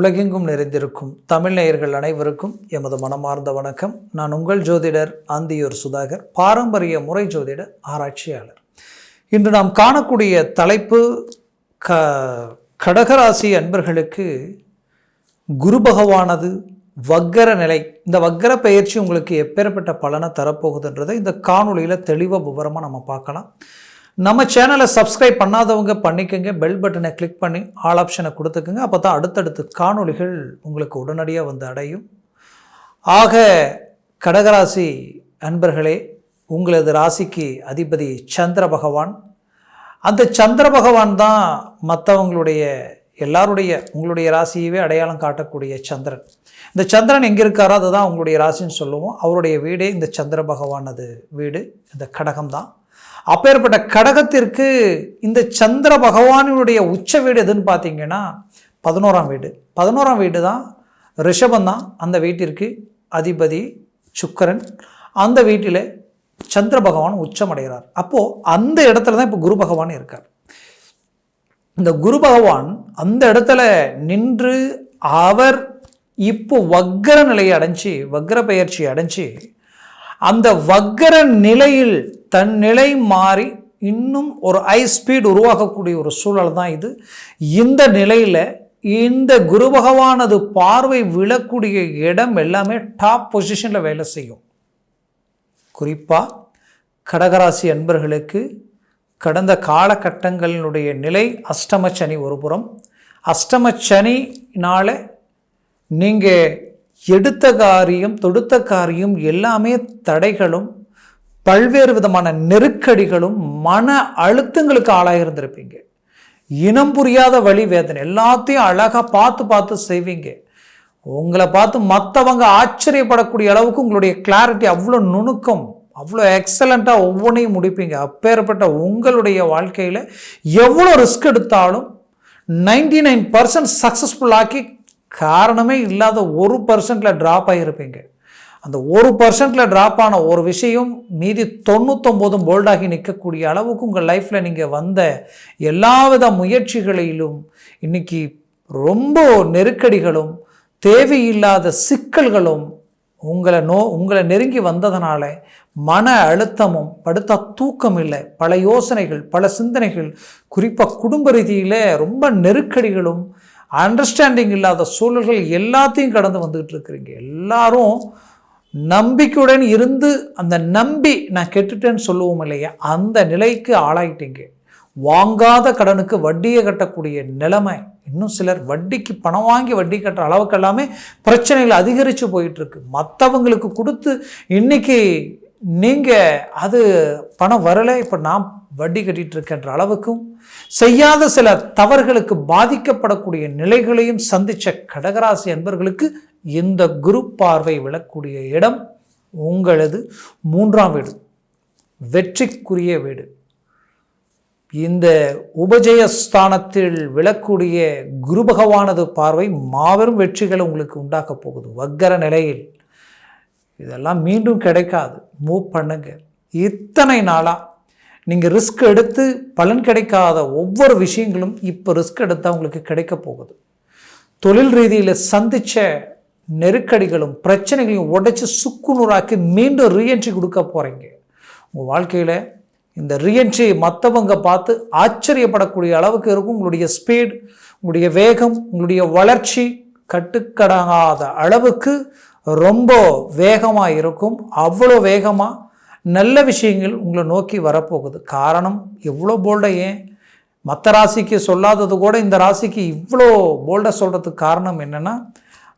உலகெங்கும் நிறைந்திருக்கும் தமிழ் நேயர்கள் அனைவருக்கும் எமது மனமார்ந்த வணக்கம். நான் உங்கள் ஜோதிடர் ஆந்தியூர் சுதாகர் பாரம்பரிய முறை ஜோதிட ஆராய்ச்சியாளர். இன்று நாம் காணக்கூடிய தலைப்பு க கடகராசி அன்பர்களுக்கு குரு பகவானது வக்கர நிலை இந்த வக்கர பயிற்சி உங்களுக்கு எப்பேற்பட்ட பலனை தரப்போகுதுன்றதை இந்த காணொலியில் தெளிவாக விவரமாக நம்ம பார்க்கலாம். நம்ம சேனலை சப்ஸ்கிரைப் பண்ணாதவங்க பண்ணிக்கோங்க. பெல் பட்டனை கிளிக் பண்ணி ஆல் ஆப்ஷனை கொடுத்துக்குங்க. அப்போ தான் அடுத்தடுத்து காணொலிகள் உங்களுக்கு உடனடியாக வந்து அடையும். ஆக கடகராசி அன்பர்களே உங்களது ராசிக்கு அதிபதி சந்திர பகவான். அந்த சந்திர பகவான் தான் மற்றவங்களுடைய எல்லாருடைய உங்களுடைய ராசியவே அடையாளம் காட்டக்கூடிய சந்திரன். இந்த சந்திரன் எங்கே இருக்காரோ அதுதான் உங்களுடைய ராசின்னு சொல்லுவோம். அவருடைய வீடே இந்த சந்திர பகவானது வீடு. இந்த கடகம் தான். அப்பேற்பட்ட கடகத்திற்கு இந்த சந்திர பகவானினுடைய உச்ச வீடு எதுன்னு பார்த்தீங்கன்னா பதினோராம் வீடு. பதினோராம் வீடு தான் ரிஷபம் தான் அந்த வீட்டிற்கு அதிபதி சுக்கரன். அந்த வீட்டில் சந்திர பகவான் உச்சமடைகிறார். அப்போது அந்த இடத்துல தான் இப்போ குரு பகவான் இருக்கார். இந்த குரு பகவான் அந்த இடத்துல நின்று அவர் இப்போ வக்கர நிலையை அடைஞ்சு வக்கர பயிற்சி அடைஞ்சு அந்த வக்கர நிலையில் தன் நிலை மாறி இன்னும் ஒரு ஹை ஸ்பீட் உருவாகக்கூடிய ஒரு சூழல் தான் இது. இந்த நிலையில் இந்த குரு பகவானது பார்வை விழக்கூடிய இடம் எல்லாமே டாப் பொசிஷனில் வேலை செய்யும். குறிப்பாக கடகராசி அன்பர்களுக்கு கடந்த காலகட்டங்களினுடைய நிலை அஷ்டம சனி ஒருபுறம் அஷ்டம சனினால் நீங்கள் எடுத்த காரியம் தொடுத்த காரியம் எல்லாமே தடைகளும் பல்வேறு விதமான நெருக்கடிகளும் மன அழுத்தங்களுக்கு ஆளாக இருந்திருப்பீங்க. இனம் புரியாத வழி வேதனை எல்லாத்தையும் அழகாக பார்த்து பார்த்து செய்வீங்க. உங்களை பார்த்து மற்றவங்க ஆச்சரியப்படக்கூடிய அளவுக்கு உங்களுடைய கிளாரிட்டி அவ்வளோ நுணுக்கம் அவ்வளோ எக்ஸலண்ட்டாக ஒவ்வொன்றையும் முடிப்பீங்க. அப்பேற்பட்ட உங்களுடைய வாழ்க்கையில் எவ்வளோ ரிஸ்க் எடுத்தாலும் நைன்டி நைன் பர்சன்ட் சக்ஸஸ்ஃபுல்லாக்கி காரணமே இல்லாத ஒரு பர்சன்டில் ட்ராப் ஆகியிருப்பீங்க அந்த ஒரு பர்சன்டில் ட்ராப் ஆன ஒரு விஷயம் மீதி தொண்ணூத்தொம்போதும் போல்டாகி நிற்கக்கூடிய அளவுக்கு உங்கள் லைஃப்பில் நீங்கள் வந்த எல்லாவித முயற்சிகளிலும் இன்றைக்கி ரொம்ப நெருக்கடிகளும் தேவையில்லாத சிக்கல்களும் உங்களை நோ உங்களை நெருங்கி வந்ததுனால மன அழுத்தமும் படுத்த தூக்கம் இல்லை. பல யோசனைகள் பல சிந்தனைகள் குறிப்பாக குடும்ப ரீதியில் ரொம்ப நெருக்கடிகளும் அண்டர்ஸ்டாண்டிங் இல்லாத சூழல்கள் எல்லாத்தையும் கடந்து வந்துக்கிட்டு இருக்கிறீங்க. எல்லாரும் நம்பிக்கையுடன் இருந்து அந்த நம்பி நான் கெட்டுட்டேன்னு சொல்லுவோம் இல்லையா? அந்த நிலைக்கு ஆளாயிட்டீங்க. வாங்காத கடனுக்கு வட்டியை கட்டக்கூடிய நிலைமை. இன்னும் சிலர் வட்டிக்கு பணம் வாங்கி வட்டி கட்டுற அளவுக்கு எல்லாமே பிரச்சனைகள் அதிகரித்து போயிட்டுருக்கு. மற்றவங்களுக்கு கொடுத்து இன்றைக்கி நீங்கள் அது பணம் வரலை இப்போ நான் வட்டி கட்டிட்டு அளவுக்கும் செய்யாத சில தவறுகளுக்கு பாதிக்கப்படக்கூடிய நிலைகளையும் சந்தித்த கடகராசி அன்பர்களுக்கு இந்த குரு பார்வை விழக்கூடிய இடம் உங்களது மூன்றாம் வீடு வெற்றிக்குரிய வீடு. இந்த உபஜயஸ்தானத்தில் விழக்கூடிய குரு பகவானது பார்வை மாபெரும் வெற்றிகளை உங்களுக்கு உண்டாக்கப் போகுது. வக்கர நிலையில் இதெல்லாம் மீண்டும் கிடைக்காது. மூவ் பண்ணுங்க. இத்தனை நாளாக நீங்கள் ரிஸ்க் எடுத்து பலன் கிடைக்காத ஒவ்வொரு விஷயங்களும் இப்போ ரிஸ்க் எடுத்தால் உங்களுக்கு கிடைக்க போகுது. தொழில் ரீதியில் சந்தித்த நெருக்கடிகளும் பிரச்சனைகளையும் உடைச்சி சுக்குநூறாக்கி மீண்டும் ரீஎன்ட்ரி கொடுக்க போகிறீங்க உங்கள் வாழ்க்கையில் இந்த ரீஎன்ட்ரி மற்றவங்க பார்த்து ஆச்சரியப்படக்கூடிய அளவுக்கு இருக்கும். உங்களுடைய ஸ்பீட் உங்களுடைய வேகம் உங்களுடைய வளர்ச்சி கட்டுக்கடங்காத அளவுக்கு ரொம்ப வேகமாக இருக்கும். அவ்வளோ வேகமாக நல்ல விஷயங்கள் உங்களை நோக்கி வரப்போகுது. காரணம் எவ்வளோ போல்டாக ஏன்? மற்ற ராசிக்கு சொல்லாதது கூட இந்த ராசிக்கு இவ்வளோ போல்டாக சொல்கிறதுக்கு காரணம் என்னென்னா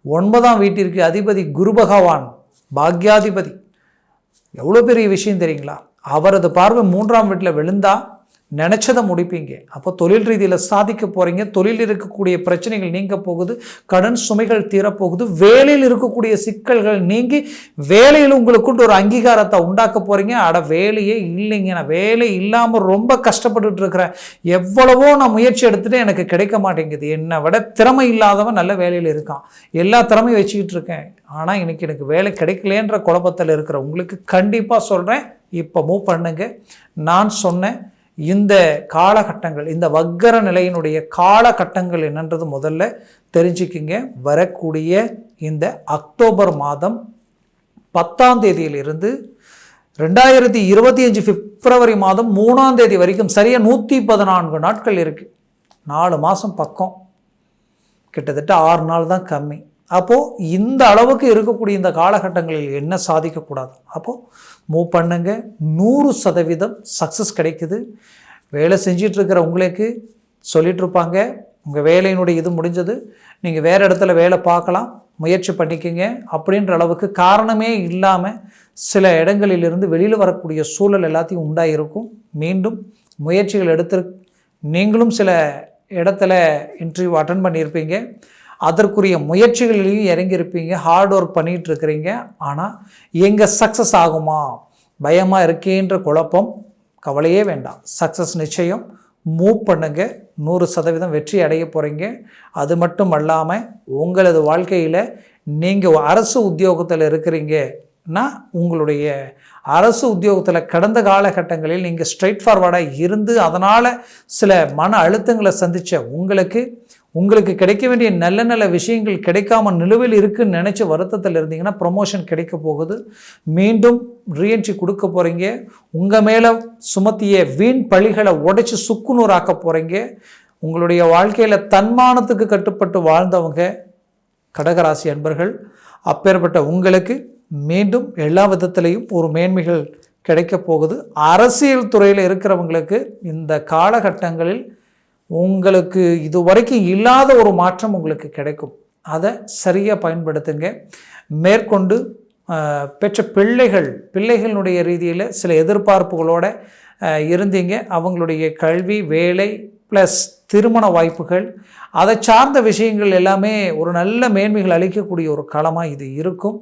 ஒன்பதாம் வீட்டிற்கு அதிபதி குரு பகவான் பாக்யாதிபதி. எவ்வளோ பெரிய விஷயம் தெரியுங்களா? அவரது பார்வை மூன்றாம் வீட்டில் விழுந்தால் நினச்சதை முடிப்பீங்க. அப்போ தொழில் ரீதியில் சாதிக்க போகிறீங்க தொழில் இருக்கக்கூடிய பிரச்சனைகள் நீங்க போகுது. கடன் சுமைகள் தீரப்போகுது. வேலையில் இருக்கக்கூடிய சிக்கல்கள் நீங்கி வேலையில் உங்களுக்குண்டு ஒரு அங்கீகாரத்தை உண்டாக்க போகிறீங்க அட வேலையே இல்லைங்க. நான் வேலை இல்லாமல் ரொம்ப கஷ்டப்பட்டுட்டு இருக்கிறேன் எவ்வளவோ நான் முயற்சி எடுத்துகிட்டு எனக்கு கிடைக்க மாட்டேங்குது. என்னை விட திறமை இல்லாதவன் நல்ல வேலையில் இருக்கான். எல்லா திறமையும் வச்சுக்கிட்டு இருக்கேன் ஆனால் இன்னைக்கு எனக்கு வேலை கிடைக்கலன்ற குழப்பத்தில் இருக்கிற உங்களுக்கு கண்டிப்பாக சொல்கிறேன் இப்போ மூவ் பண்ணுங்க. நான் சொன்னேன். இந்த காலகட்டங்கள் இந்த வக்கர நிலையினுடைய காலகட்டங்கள் என்னன்றது முதல்ல தெரிஞ்சுக்கிங்க. வரக்கூடிய இந்த அக்டோபர் மாதம் பத்தாம் தேதியிலிருந்து ரெண்டாயிரத்தி இருபத்தி அஞ்சு பிப்ரவரி மாதம் மூணாம் தேதி வரைக்கும் சரியாக நூற்றி பதினான்கு நாட்கள் இருக்குது நாலு மாதம் பக்கம். கிட்டத்தட்ட ஆறு நாள் தான் கம்மி. அப்போது இந்த அளவுக்கு இருக்கக்கூடிய இந்த காலகட்டங்களில் என்ன சாதிக்கக்கூடாது? அப்போது மூவ் பண்ணுங்க. நூறு சதவீதம் சக்ஸஸ் கிடைக்குது. வேலை செஞ்சிட்ருக்கிற உங்களுக்கு சொல்லிட்டு இருப்பாங்க உங்கள் வேலையினுடைய இது முடிஞ்சது. நீங்கள் வேறு இடத்துல வேலை பார்க்கலாம். முயற்சி பண்ணிக்கங்க. அப்படின்ற அளவுக்கு காரணமே இல்லாமல் சில இடங்களிலிருந்து வெளியில் வரக்கூடிய சூழல் எல்லாத்தையும் உண்டாயிருக்கும். மீண்டும் முயற்சிகள் எடுத்து நீங்களும் சில இடத்துல இன்டர்வியூ அட்டன் பண்ணியிருப்பீங்க. அதற்குரிய முயற்சிகளிலையும் இறங்கியிருப்பீங்க ஹார்ட் ஒர்க் பண்ணிகிட்டு இருக்கிறீங்க ஆனால் எங்கே சக்ஸஸ் ஆகுமா? பயமாக இருக்கேன்ற குழப்பம் கவலையே வேண்டாம். சக்ஸஸ் நிச்சயம். மூவ் பண்ணுங்க. நூறு சதவீதம் வெற்றி அடைய போகிறீங்க அது மட்டும் அல்லாமல் உங்களது வாழ்க்கையில் நீங்கள் அரசு உத்தியோகத்தில் இருக்கிறீங்கன்னா உங்களுடைய அரசு உத்தியோகத்தில் கடந்த காலகட்டங்களில் நீங்கள் ஸ்ட்ரைட் ஃபார்வர்டாக இருந்து அதனால் சில மன அழுத்தங்களை சந்தித்த உங்களுக்கு உங்களுக்கு கிடைக்க வேண்டிய நல்ல நல்ல விஷயங்கள் கிடைக்காம நிலுவையில் இருக்குன்னு நினச்ச வருத்தத்தில் இருந்தீங்கன்னா ப்ரொமோஷன் கிடைக்க போகுது. மீண்டும் ரீஎன்ட்ரி கொடுக்க போகிறீங்க உங்கள் மேலே சுமத்திய வீண் பழிகளை உடைச்சி சுக்குநூறாக்க போகிறீங்க உங்களுடைய வாழ்க்கையில் தன்மானத்துக்கு கட்டுப்பட்டு வாழ்ந்தவங்க கடகராசி அன்பர்கள் அப்பேற்பட்ட உங்களுக்கு மீண்டும் எல்லா விதத்திலையும் ஒரு மேன்மைகள் கிடைக்க போகுது. அரசியல் துறையில் இருக்கிறவங்களுக்கு இந்த காலகட்டங்களில் உங்களுக்கு இது வரைக்கும் இல்லாத ஒரு மாற்றம் உங்களுக்கு கிடைக்கும். அதை சரியாக பயன்படுத்துங்க. மேற்கொண்டு பெற்ற பிள்ளைகள் பிள்ளைகளுடைய ரீதியில் சில எதிர்பார்ப்புகளோடு இருந்தீங்க. அவங்களுடைய கல்வி வேலை ப்ளஸ் திருமண வாய்ப்புகள் அதை சார்ந்த விஷயங்கள் எல்லாமே ஒரு நல்ல மேன்மைகள் அளிக்கக்கூடிய ஒரு களமாக இது இருக்கும்.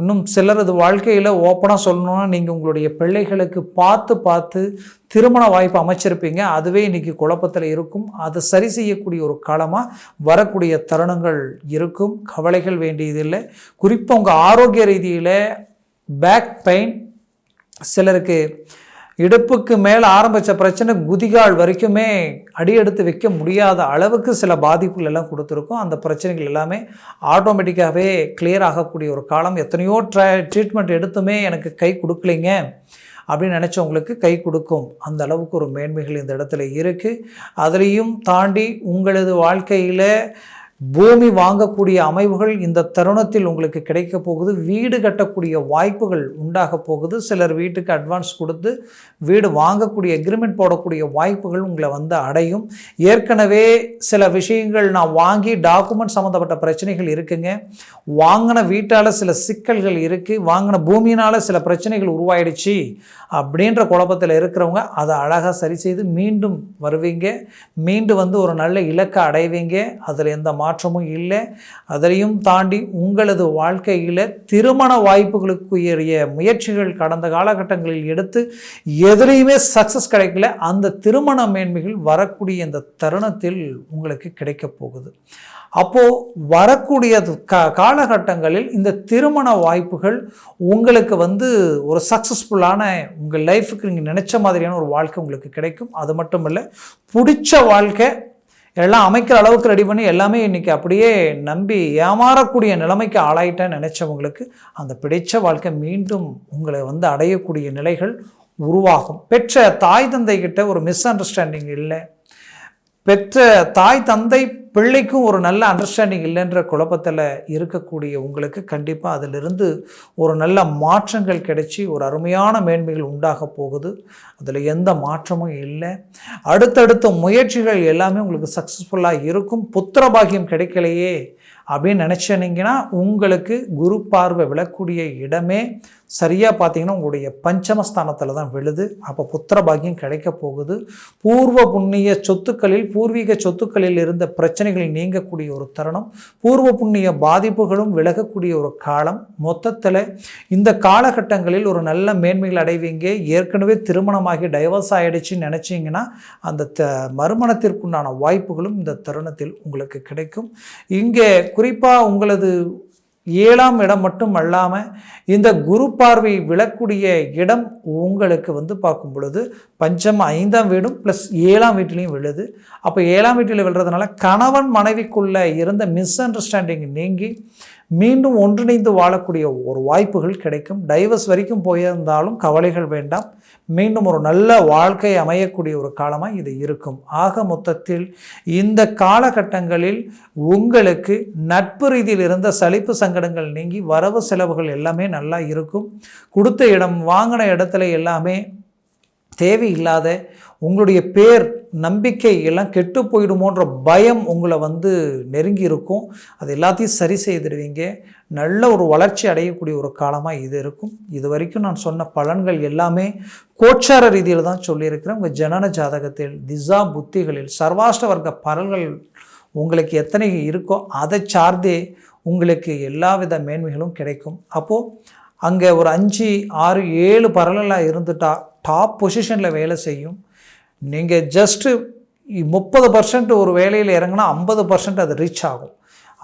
இன்னும் சிலரது வாழ்க்கையில் ஓப்பனாக சொல்லணும்னா நீங்கள் உங்களுடைய பிள்ளைகளுக்கு பார்த்து பார்த்து திருமண வாய்ப்பு அமைச்சிருப்பீங்க. அதுவே இன்றைக்கி குழப்பத்தில் இருக்கும். அதை சரி செய்யக்கூடிய ஒரு காலமாக வரக்கூடிய தருணங்கள் இருக்கும். கவலைகள் வேண்டியதில்லை. குறிப்பாக உங்கள் ஆரோக்கிய ரீதியில் பேக் பெயின் சிலருக்கு இடுப்புக்கு மேலே ஆரம்பித்த பிரச்சனை குதிகால் வரைக்குமே அடியெடுத்து வைக்க முடியாத அளவுக்கு சில பாதிப்புகள் எல்லாம் கொடுத்துருக்கும். அந்த பிரச்சனைகள் எல்லாமே ஆட்டோமேட்டிக்காகவே கிளியர் ஆகக்கூடிய ஒரு காலம். எத்தனையோ ட்ரை ட்ரீட்மெண்ட் எடுத்துமே எனக்கு கை கொடுக்கலைங்க அப்படின்னு நினச்சவங்களுக்கு கை கொடுக்கும். அந்த அளவுக்கு ஒரு மேன்மைகள் இந்த இடத்துல இருக்குது அதுலேயும் தாண்டி உங்களது வாழ்க்கையில் பூமி வாங்கக்கூடிய அமைவுகள் இந்த தருணத்தில் உங்களுக்கு கிடைக்க போகுது. வீடு கட்டக்கூடிய வாய்ப்புகள் உண்டாக போகுது. சிலர் வீட்டுக்கு அட்வான்ஸ் கொடுத்து வீடு வாங்கக்கூடிய எக்ரிமெண்ட் போடக்கூடிய வாய்ப்புகள் உங்களை வந்து அடையும். ஏற்கனவே சில விஷயங்கள் நான் வாங்கி டாக்குமெண்ட் சம்மந்தப்பட்ட பிரச்சனைகள் இருக்குங்க. வாங்கின வீட்டால் சில சிக்கல்கள் இருக்குது வாங்கின பூமியினால் சில பிரச்சனைகள் உருவாயிடுச்சு அப்படின்ற குழப்பத்தில் இருக்கிறவங்க அதை அழகாக சரி செய்து மீண்டும் வருவீங்க. மீண்டும் வந்து ஒரு நல்ல இலக்கை அடைவீங்க. அதில் எந்த மாற்றமும் இல்லை. அதையும் தாண்டி உங்களது வாழ்க்கையில் திருமண வாய்ப்புகளுக்குரிய முயற்சிகள் கடந்த காலகட்டங்களில் எடுத்து எதுலேயுமே சக்ஸஸ் கிடைக்கல. அந்த திருமண மேன்மைகள் வரக்கூடிய இந்த தருணத்தில் உங்களுக்கு கிடைக்க போகுது. அப்போது வரக்கூடிய க காலகட்டங்களில் இந்த திருமண வாய்ப்புகள் உங்களுக்கு வந்து ஒரு சக்ஸஸ்ஃபுல்லான உங்கள் லைஃபுக்கு நீங்கள் நினச்ச மாதிரியான ஒரு வாழ்க்கை உங்களுக்கு கிடைக்கும். அது மட்டும் இல்லை பிடிச்ச வாழ்க்கை எல்லாம் அமைக்கிற அளவுக்கு ரெடி பண்ணி எல்லாமே இன்றைக்கி அப்படியே நம்பி ஏமாறக்கூடிய நிலைமைக்கு ஆளாயிட்டேன்னு நினச்சவங்களுக்கு அந்த பிடிச்ச வாழ்க்கை மீண்டும் உங்களை வந்து அடையக்கூடிய நிலைகள் உருவாகும். பெற்ற தாய் தந்தை கிட்ட ஒரு மிஸ் அண்டர்ஸ்டாண்டிங் இல்லை. பெற்ற தாய் தந்தை பிள்ளைக்கும் ஒரு நல்ல அண்டர்ஸ்டாண்டிங் இல்லைன்ற குழப்பத்தில் இருக்கக்கூடிய உங்களுக்கு கண்டிப்பாக அதிலிருந்து ஒரு நல்ல மாற்றங்கள் கிடைச்சி ஒரு அருமையான மேன்மைகள் உண்டாக போகுது. அதில் எந்த மாற்றமும் இல்லை. அடுத்தடுத்த முயற்சிகள் எல்லாமே உங்களுக்கு சக்ஸஸ்ஃபுல்லாக இருக்கும். புத்திர பாகியம் கிடைக்கலையே அப்படின்னு நினச்சினீங்கன்னா உங்களுக்கு குரு பார்வை விழக்கூடிய இடமே சரியாக பார்த்தீங்கன்னா உங்களுடைய பஞ்சமஸ்தானத்தில் தான் விழுது. அப்போ புத்திர பாக்கியம் கிடைக்க போகுது. பூர்வ புண்ணிய சொத்துக்களில் பூர்வீக சொத்துக்களில் இருந்த பிரச்சனைகள் நீங்கக்கூடிய ஒரு தருணம். பூர்வ புண்ணிய பாதிப்புகளும் விலகக்கூடிய ஒரு காலம். மொத்தத்தில் இந்த காலகட்டங்களில் ஒரு நல்ல மேன்மைகள் அடைவீங்க. ஏற்கனவே திருமணமாகி டைவர்ஸ் ஆகிடுச்சின்னு நினச்சிங்கன்னா அந்த த மறுமணத்திற்குண்டான வாய்ப்புகளும் இந்த தருணத்தில் உங்களுக்கு கிடைக்கும். இங்கே குறிப்பாக உங்களது ஏழாம் இடம் மட்டும் அல்லாமல் இந்த குரு பார்வை விழக்கூடிய இடம் உங்களுக்கு வந்து பார்க்கும் பொழுது பஞ்சம் ஐந்தாம் வீடும் ப்ளஸ் ஏழாம் வீட்டிலையும் விழுது. அப்போ ஏழாம் வீட்டில் விழுறதுனால கணவன் மனைவிக்குள்ளே இருந்த மிஸ் அண்டர்ஸ்டாண்டிங் நீங்கி மீண்டும் ஒன்றிணைந்து வாழக்கூடிய ஒரு வாய்ப்புகள் கிடைக்கும். டைவர்ஸ் வரைக்கும் போயிருந்தாலும் கவலைகள் வேண்டாம். மீண்டும் ஒரு நல்ல வாழ்க்கை அமையக்கூடிய ஒரு காலமாக இது இருக்கும். ஆக மொத்தத்தில் இந்த காலகட்டங்களில் உங்களுக்கு நட்பு ரீதியில் இருந்த சலிப்பு சங்கடங்கள் நீங்கி வரவு செலவுகள் எல்லாமே நல்லா இருக்கும். கொடுத்த இடம் வாங்கின இடத்துல எல்லாமே தேவையில்லாத உங்களுடைய பேர் நம்பிக்கை எல்லாம் கெட்டு போயிடுமோன்ற பயம் உங்களை வந்து நெருங்கி இருக்கும். அது எல்லாத்தையும் சரி செய்திருவீங்க நல்ல ஒரு வளர்ச்சி அடையக்கூடிய ஒரு காலமாக இது இருக்கும். இது வரைக்கும் நான் சொன்ன பலன்கள் எல்லாமே கோச்சார ரீதியில் தான் சொல்லியிருக்கிறேன். உங்கள் ஜனன ஜாதகத்தில் திசா புத்திகளில் சர்வாஷ்ட வர்க்க பலன்கள் உங்களுக்கு எத்தனை இருக்கோ அதை சார்ந்தே உங்களுக்கு எல்லாவித மேன்மைகளும் கிடைக்கும். அப்போது அங்கே ஒரு அஞ்சு ஆறு ஏழு பரலலாக இருந்துட்டா டாப் பொசிஷனில் வேலை செய்யும். நீங்கள் ஜஸ்ட்டு முப்பது பர்சன்ட் ஒரு வேலையில் இறங்கினா ஐம்பது பர்சன்ட் அது ரீச் ஆகும்.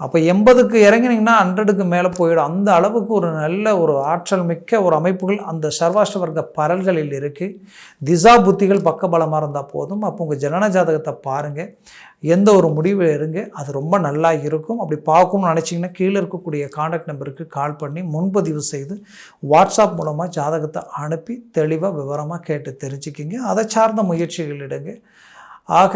அப்போ எண்பதுக்கு இறங்கினீங்கன்னா ஹண்ட்ரடுக்கு மேலே போயிடும். அந்த அளவுக்கு ஒரு நல்ல ஒரு ஆற்றல் மிக்க ஒரு அமைப்புகள் அந்த சர்வாஷ்ட வர்க்க பரல்களில் இருக்குது திசா புத்திகள் பக்கபலமாக இருந்தால் போதும். அப்போ உங்கள் ஜனன ஜாதகத்தை பாருங்கள் எந்த ஒரு முடிவு இருங்க. அது ரொம்ப நல்லா இருக்கும். அப்படி பார்க்கணும்னு நினச்சிங்கன்னா கீழே இருக்கக்கூடிய காண்டாக்ட் நம்பருக்கு கால் பண்ணி முன்பதிவு செய்து வாட்ஸ்அப் மூலமாக ஜாதகத்தை அனுப்பி தெளிவாக விவரமாக கேட்டு தெரிஞ்சுக்கிங்க. அதை சார்ந்த முயற்சிகள் எடுங்க. ஆக